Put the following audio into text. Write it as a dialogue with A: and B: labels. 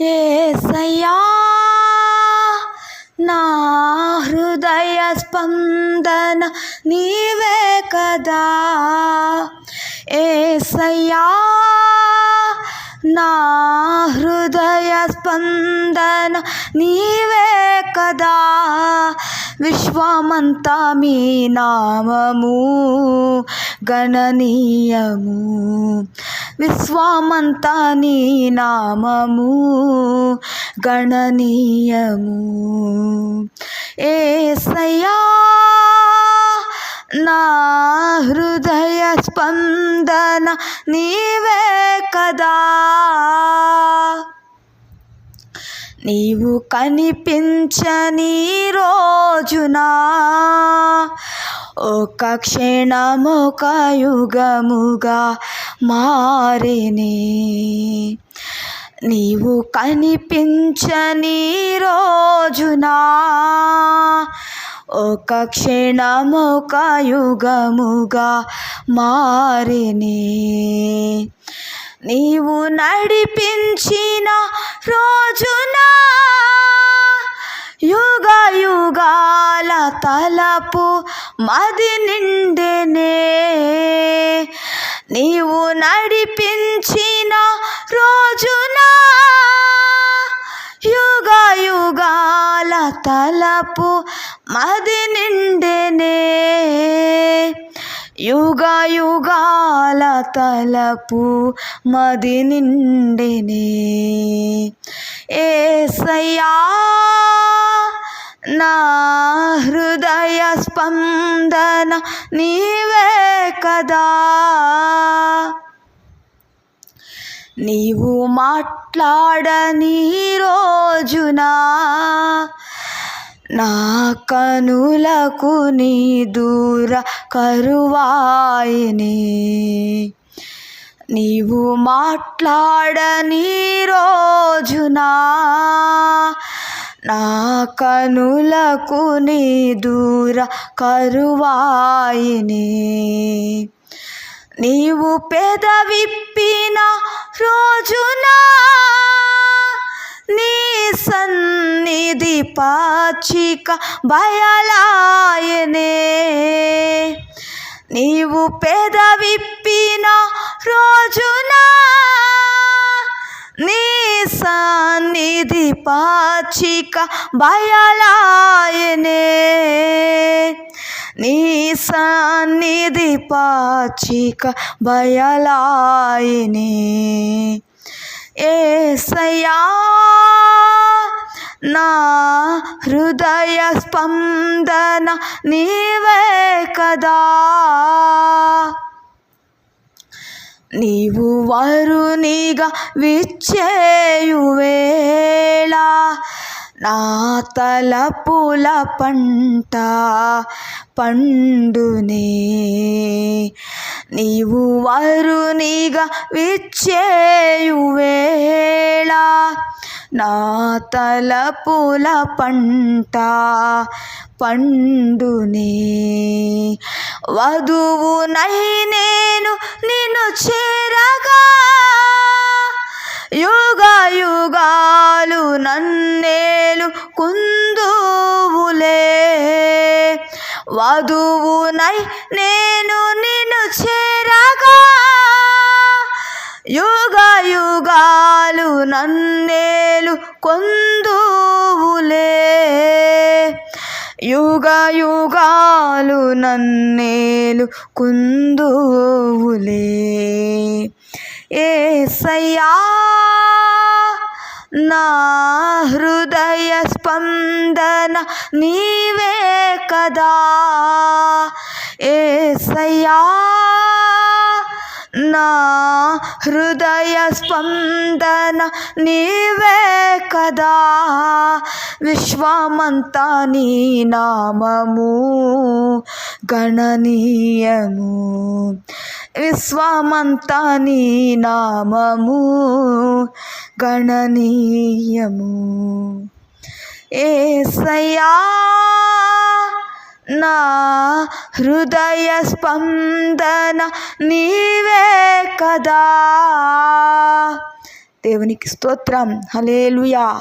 A: ఏసయ్యా నా హృదయ స్పందన నీవే కదా. ఏసయ్యా నా హృదయ స్పందన నీవే కదా. విశ్వమంతా మీ నామము గణనీయము. విశ్వమంతా నీ నామము గణనీయము. ఏసయా నా హృదయ స్పందన నీవే కదా. నీవు కనిపించని రోజున ఒక క్షణమొక యుగముగా మారిని. నీవు కనిపించని రోజున ఒక క్షణమొక యుగముగా మారిని. నీవు నడిపించిన మది నిండెనే. నీవు నడిపించిన రోజున యుగ యుగాల తలపు మది నిండెనే. యుగ యుగాల తలపు మది నిండెనే. ఏసయ్యా నా హృదయ స్పందన నీవే కదా. నీవు మాట్లాడని రోజునా నా కనులకు నీ దూర కరువాయిని. నీవు మాట్లాడని రోజునా నా కనులకు నీ దూర కరువాయిని. నీవు పెదవిప్పిన రోజున నీ సన్నిధి పాచిక బయలాయనే. నీవు పెదవిప్పిన పాచిక బయలాయనే నీ సన్నిధి పాచిక బయలాయనే ఏసయ్యా నా హృదయ స్పందన నీవే కదా. నీవు వరునిగా విచ్చేయువేళ నా తలపుల పంట పండునే. నీవు వరునిగా విచ్చేయువేళ నా తలపుల పంట పండునే. వధువునైనే నేను నిన్ను చేరగా. యుగ యుగాలు నన్నేలు కుందువులే. వధువునై నేను నిన్ను చేరగా. యుగ యుగాలు నన్నేలు కొందువులే. యుగ యుగాలు నన్నే కుందువులే. ఏసయ్యా నా హృదయ స్పందన నీవే కదా. ఏసయ్యా నా హృదయ స్పందన నీవే కదా. విశ్వమంతా నీ నామము గణనీయము. విశ్వమంతా నీ నామము గణనీయము. ఏసయ్యా నా హృదయ స్పందన నీవే కదా. దేవునికి స్తోత్రం. హలేలుయా